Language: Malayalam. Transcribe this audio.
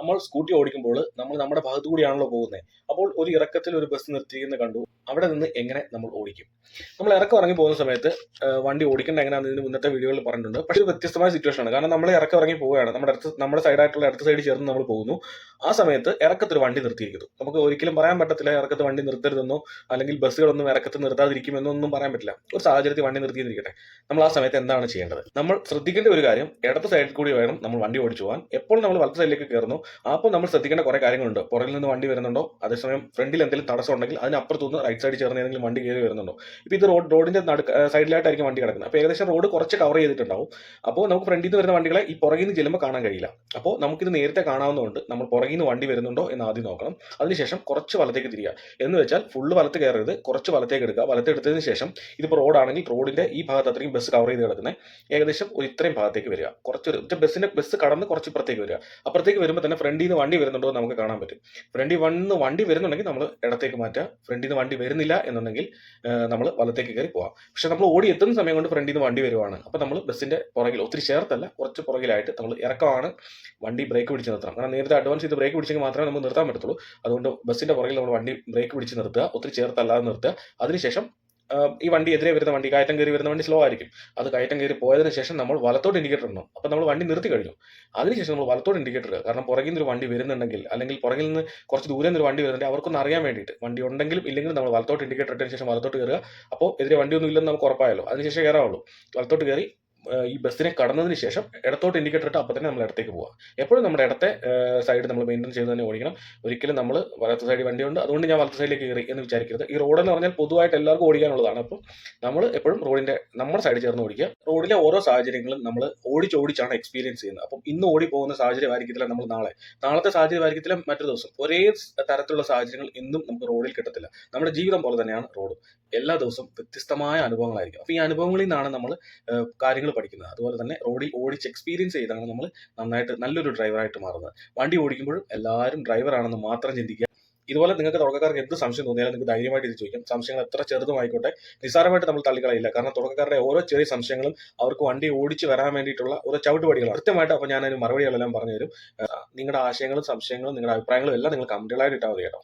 നമ്മൾ സ്കൂട്ടി ഓടിക്കുമ്പോൾ നമ്മൾ നമ്മുടെ ഭാഗത്തു കൂടിയാണല്ലോ പോകുന്നത്. അപ്പോൾ ഒരു ഇറക്കത്തിൽ ഒരു ബസ് നിർത്തിയെന്ന് കണ്ടു. അവിടെ നിന്ന് എങ്ങനെ നമ്മൾ ഓടിക്കും? നമ്മൾ ഇറക്കം ഇറങ്ങി പോകുന്ന സമയത്ത് വണ്ടി ഓടിക്കേണ്ട എങ്ങനെയാണെന്ന് ഇതിന് മുന്നത്തെ വീഡിയോയിൽ പറഞ്ഞിട്ടുണ്ട്. പക്ഷേ വ്യത്യസ്തമായ സിറ്റുവേഷൻ ആണ്. കാരണം നമ്മൾ ഇറക്കം ഇറങ്ങി പോവുകയാണ്. നമ്മുടെ അടുത്ത് നമ്മുടെ സൈഡായിട്ടുള്ള അടുത്ത സൈഡ് ചേർന്ന് നമ്മൾ പോകുന്നു. ആ സമയത്ത് ഇറക്കത്തിൽ വണ്ടി നിർത്തിയിരിക്കുന്നു. നമുക്ക് ഒരിക്കലും പറയാൻ പറ്റത്തില്ല ഇറക്കത്ത് വണ്ടി നിർത്തരുതെന്നോ അല്ലെങ്കിൽ ബസ്സുകളൊന്നും ഇറക്കത്ത് നിർത്താതിരിക്കുമെന്നോ ഒന്നും പറയാൻ പറ്റില്ല. ഒരു സാഹചര്യത്തിൽ വണ്ടി നിർത്തിയിരിക്കട്ടെ. നമ്മൾ ആ സമയത്ത് എന്താണ് ചെയ്യേണ്ടത്? നമ്മൾ ശ്രദ്ധിക്കേണ്ട ഒരു കാര്യം ഇടത്ത് സൈഡിൽ കൂടി വേണം നമ്മൾ വണ്ടി ഓടിച്ചു പോകാൻ. എപ്പോൾ നമ്മൾ വലത്ത് സൈഡിലേക്ക് കയറുന്നു? അപ്പോൾ നമ്മൾ ശ്രദ്ധിക്കേണ്ട കുറേ കാര്യങ്ങളുണ്ട്. പുറകിൽ നിന്ന് വണ്ടി വരുന്നുണ്ടോ? അതേസമയം ഫ്രണ്ടിൽ എന്തെങ്കിലും തടസ്സം ഉണ്ടെങ്കിൽ അതിനപ്പുറത്തുനിന്ന് റൈറ്റ് സൈഡിൽ ചേർന്ന് ഏതെങ്കിലും വണ്ടി കയറി വരുന്നുണ്ടോ? ഇപ്പോൾ ഇത് റോഡ് റോഡിന്റെ നടുക്ക് സൈഡിലായിട്ടായിരിക്കും വണ്ടി കിടക്കുന്നത്. അപ്പോൾ ഏകദേശം റോഡ് കുറച്ച് കവർ ചെയ്തിട്ടുണ്ടാവും. അപ്പോൾ നമുക്ക് ഫ്രണ്ടിൽ നിന്ന് വരുന്ന വണ്ടികളെ ഈ പുറകിൽ നിന്ന് ചെല്ലുമ്പോൾ കാണാൻ കഴിയില്ല. അപ്പോൾ നമുക്കിത് നേരത്തെ കാണാവുന്നതുകൊണ്ട് നമ്മൾ പുറകിൽ നിന്ന് വണ്ടി വരുന്നുണ്ടോ എന്ന് ആദ്യം നോക്കണം. അതിനുശേഷം കുറച്ച് വലത്തേക്ക് തിരിയുക. എന്ന് വെച്ചാൽ ഫുള്ള് വലത്ത് കയറരുത്. കുറച്ച് വലത്തേക്ക് എടുക്കുക. വലത്തെടുത്തതിന് ശേഷം ഇതിപ്പോൾ റോഡാണെങ്കിൽ റോഡിന്റെ ഈ ഭാഗത്ത് അത്രയും ബസ് കവർ ചെയ്ത് കിടക്കുന്നത് ഏകദേശം ഒരു ഇത്രയും ഭാഗത്തേക്ക് വരിക. കുറച്ച് ബസ്സിന്റെ ബസ് കടന്ന് കുറച്ച് ഇപ്പുറത്തേക്ക് വരിക. അപ്പുറത്തേക്ക് വരുമ്പോൾ തന്നെ ഫ്രണ്ടിൽ നിന്ന് വണ്ടി വരുന്നുണ്ടോ എന്ന് നമുക്ക് കാണാൻ പറ്റും. ഫ്രണ്ടിൽ വന്ന് വണ്ടി വരുന്നുണ്ടെങ്കിൽ നമ്മൾ ഇടത്തേക്ക് മാറ്റുക ഫ്രണ്ടിൽ നിന്ന് വണ്ടി വരുന്നില്ല എന്നുണ്ടെങ്കിൽ നമ്മൾ വലത്തേക്ക് കയറി പോവാം. പക്ഷെ നമ്മൾ ഓടി എത്തുന്ന സമയം കൊണ്ട് ഫ്രണ്ടിൽ നിന്ന് വണ്ടി വരുവാണ്. അപ്പോൾ നമ്മൾ ബസ്സിന്റെ പുറകിൽ ഒത്തിരി ചേർത്തല്ല കുറച്ച് പുറകിലായിട്ട് നമ്മൾ ഇറക്കമാണ് വണ്ടി ബ്രേക്ക് പിടിച്ച് നിർത്തണം. കാരണം നേരത്തെ അഡ്വാൻസ് ചെയ്ത് ബ്രേക്ക് പിടിച്ചെങ്കിൽ മാത്രമേ നമുക്ക് നിർത്താൻ പറ്റത്തുള്ളൂ. അതുകൊണ്ട് ബസ്സിന്റെ പുറകിൽ നമ്മൾ വണ്ടി ബ്രേക്ക് പിടിച്ച് നിർത്തുക ഒത്തിരി ചേർത്തല്ലാതെ നിർത്തുക. അതിനുശേഷം ഈ വണ്ടി എതിരെ വരുന്ന വണ്ടി കയറ്റം കയറി വരുന്ന വണ്ടി സ്ലോ ആയിരിക്കും. അത് കയറ്റം കയറി പോയതിന് ശേഷം നമ്മൾ വലത്തോട്ട് ഇൻഡിക്കേറ്റർ ഇടണം. അപ്പോൾ നമ്മൾ വണ്ടി നിർത്തി കഴിഞ്ഞു. അതിനുശേഷം നമ്മൾ വലത്തോട്ട് ഇൻഡിക്കേറ്റർ ഇടുക. കാരണം പുറകിൽ നിന്ന് ഒരു വണ്ടി വരുന്നുണ്ടെങ്കിൽ അല്ലെങ്കിൽ പുറകിൽ നിന്ന് കുറച്ച് ദൂരെ നിന്ന് ഒരു വണ്ടി വരുന്നുണ്ടെങ്കിൽ അവർക്കൊന്ന് അറിയാൻ വേണ്ടിയിട്ട്. വണ്ടി ഉണ്ടെങ്കിലും ഇല്ലെങ്കിലും നമ്മൾ വലത്തോട്ട് ഇൻഡിക്കേറ്റർ ഇട്ടതിന് ശേഷം വലത്തോട്ട് കയറുക. അപ്പോൾ എതിരെ വണ്ടിയൊന്നും ഇല്ലെന്ന് നമുക്ക് ഉറപ്പായല്ലോ. അതിനുശേഷം കയറാവുള്ളൂ. വലത്തോട്ട് കയറി ഈ ബസ്സിനെ കടന്നതിന് ശേഷം ഇടത്തോട്ട് ഇൻഡിക്കേറ്റർ ഇട്ട് അപ്പം തന്നെ നമ്മൾ ഇടത്തേക്ക് പോകാം എപ്പോഴും നമ്മുടെ ഇടത്തെ സൈഡ് നമ്മൾ മെയിന്റെയിൻ ചെയ്ത് തന്നെ ഓടിക്കണം. ഒരിക്കലും നമ്മൾ വലത്ത് സൈഡിൽ വണ്ടിയുണ്ട് അതുകൊണ്ട് ഞാൻ വലത്ത് സൈഡിലേക്ക് കയറി എന്ന് വിചാരിക്കരുത്. ഈ റോഡ് എന്ന് പറഞ്ഞാൽ പൊതുവായിട്ട് എല്ലാവർക്കും ഓടിക്കാനുള്ളതാണ്. അപ്പോൾ നമ്മൾ എപ്പോഴും റോഡിന്റെ നമ്മുടെ സൈഡിൽ ചേർന്ന് ഓടിക്കുക. റോഡിലെ ഓരോ സാഹചര്യങ്ങളും നമ്മൾ ഓടിച്ചോടിച്ചാണ് എക്സ്പീരിയൻസ് ചെയ്യുന്നത്. അപ്പം ഇന്ന് ഓടി പോകുന്ന സാഹചര്യമായിരിക്കത്തില്ല നമ്മൾ നാളെ. നാളത്തെ സാഹചര്യമായിരിക്കത്തില്ല മറ്റൊരു ദിവസം. ഒരേ തരത്തിലുള്ള സാഹചര്യങ്ങൾ ഇന്നും നമുക്ക് റോഡിൽ കിട്ടത്തില്ല. നമ്മുടെ ജീവിതം പോലെ തന്നെയാണ് റോഡ് എല്ലാ ദിവസവും വ്യത്യസ്തമായ അനുഭവങ്ങളായിരിക്കും. അപ്പോൾ ഈ അനുഭവങ്ങളിൽ നിന്നാണ് നമ്മൾ കാര്യങ്ങൾ പഠിക്കുന്നത്. അതുപോലെ തന്നെ റോഡിൽ ഓടിച്ച് എക്സ്പീരിയൻസ് ചെയ്താണ് നമ്മൾ നന്നായിട്ട് നല്ലൊരു ഡ്രൈവറായിട്ട് മാറുന്നത്. വണ്ടി ഓടിക്കുമ്പോഴും എല്ലാവരും ഡ്രൈവറാണെന്ന് മാത്രം ചിന്തിക്കുക. ഇതുപോലെ നിങ്ങൾക്ക് തുടക്കക്കാർക്ക് എന്ത് സംശയം തോന്നിയാലും നിങ്ങൾക്ക് ധൈര്യമായിട്ട് ഇത് ചോദിക്കാം. സംശയങ്ങൾ എത്ര ചെറുതുമായിക്കോട്ടെ നിസ്സാരമായിട്ട് നമ്മൾ തള്ളിക്കളയില്ല. കാരണം തുടക്കക്കാരുടെ ഓരോ ചെറിയ സംശയങ്ങളും അവർക്ക് വണ്ടി ഓടിച്ച് വരാൻ വേണ്ടിയിട്ടുള്ള ഓരോ ചവിട്ടുപടികളാണ്. കൃത്യമായിട്ട് അപ്പോൾ ഞാൻ മറുപടികളെല്ലാം പറഞ്ഞു തരും. നിങ്ങളുടെ ആശയങ്ങളും സംശയങ്ങളും നിങ്ങളുടെ അഭിപ്രായങ്ങളും എല്ലാം നിങ്ങൾ കമന്റുകളായിട്ട് ഇട്ടാൽ മതി കേട്ടോ.